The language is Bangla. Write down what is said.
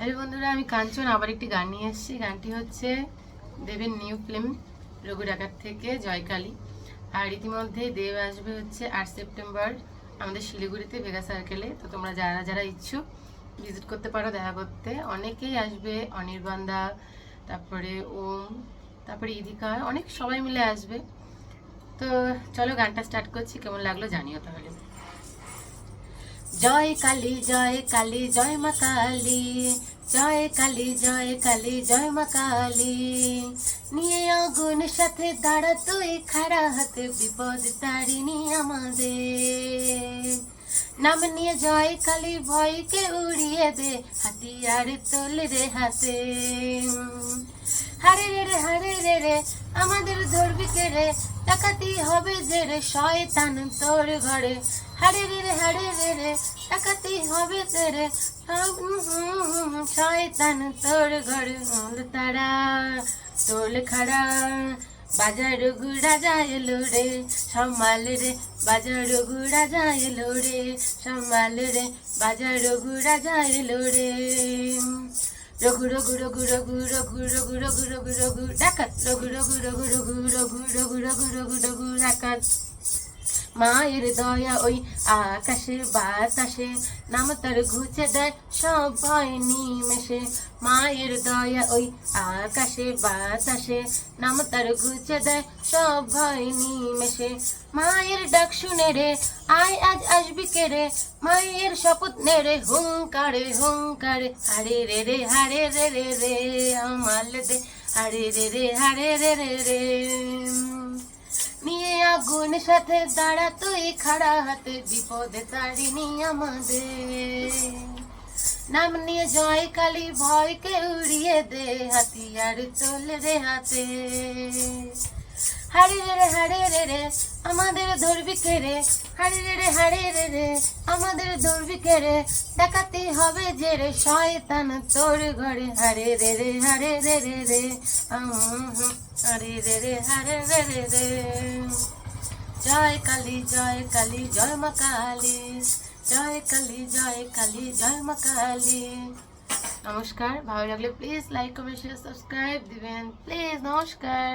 হ্যালো বন্ধুরা, আমি কাঞ্চন, আবার একটি গান নিয়ে এসেছি। গানটি হচ্ছে দেবের নিউ ফিল্ম, রঘু ডাকাত থেকে জয়কালী। আর ইতিমধ্যে দেব আসবে হচ্ছে আট সেপ্টেম্বর আমাদের শিলিগুড়িতে ভেগা সার্কেলে তো তোমরা যারা যারা ইচ্ছুক ভিজিট করতে পারো দেখা করতে। অনেকেই আসবে, অনির্বাণদা, তারপরে ওম, তারপরে ইদিকা, অনেক সবাই মিলে আসবে। তো চলো গানটা স্টার্ট করছি, কেমন লাগল জানিও তাহলে। জয় কালী জয় কালী, জয় মা কালী, জয় কালী জয় কালী, জয় মা কালী। নিয়ে আগুন সাথে দাঁড়া তুই খাড়া হাতে, বিপদ তারিনি আমাদের। নাম নিয়ে জয় কালী, ভয়কে উড়িয়ে দে, হাতিয়ার তোল রে হাতে। হারে রে রে, হারে রে রে, আমাদের ধরবি কে রে? টাকাতি হবে যে রে শয়তান তোর ঘরে। হারে রে রে হারে রে রে টাকাতি হবে যে রে শয়তান তোর ঘরে। মূল তারা, তোল খাড়া, বাজার গুড়া যায় রে। সামাল রে, বাজার গুড়া যায় রে। সামাল রে, বাজার গুড়া যায় রে। রঘু রঘু রঘু রঘু রঘু রঘু রঘু রঘু রঘু ডাকাত রঘু রঘু রঘু রঘু রঘু রঘু রঘু রঘু রঘু ডাকাত মায়ের দয়া ওই আকাশে বাতাসে নাম তার ঘুচে দেয় সবাই নিমেষে। মায়ের দয়া ওই আকাশে বাতাসে নাম তার ঘুচে দেয় সবাই নিমেষে। মায়ের ডাক শুনে রে, আয় আজ আসবি কে রে? মায়ের শপথ নে রে, হুঙ্কারে হুঙ্কারে। হারে রে রে হারে রে রে রে, আমাল দে। হারে রে রে হারে রে রে রে। আগুন সাথে দাঁড়া, তুই খাড়া হাতে বিপদে তাড়িনি আমাদের। নাম নিয়ে জয় কালী, ভয়কে উড়িয়ে দে হাতিয়ার চলে রে হাতে। হারে রে হারে রে রে, আমাদের ধরবি রে? হারে রে হারে রে রে, আমাদের ধরবি রে? ডাকাতি হবে যে রে, শয়তান তোর ঘরে। হারে রে রে হারে রে রে রে হারে রে রে হারে রে রে রে। জয় কালী জয় কালী, জয় মা কালী, জয় কালী জয় কালী, জয় মা কালী। নমস্কার, ভালো লাগলে please like comment share subscribe দিবেন। প্লিজ নমস্কার।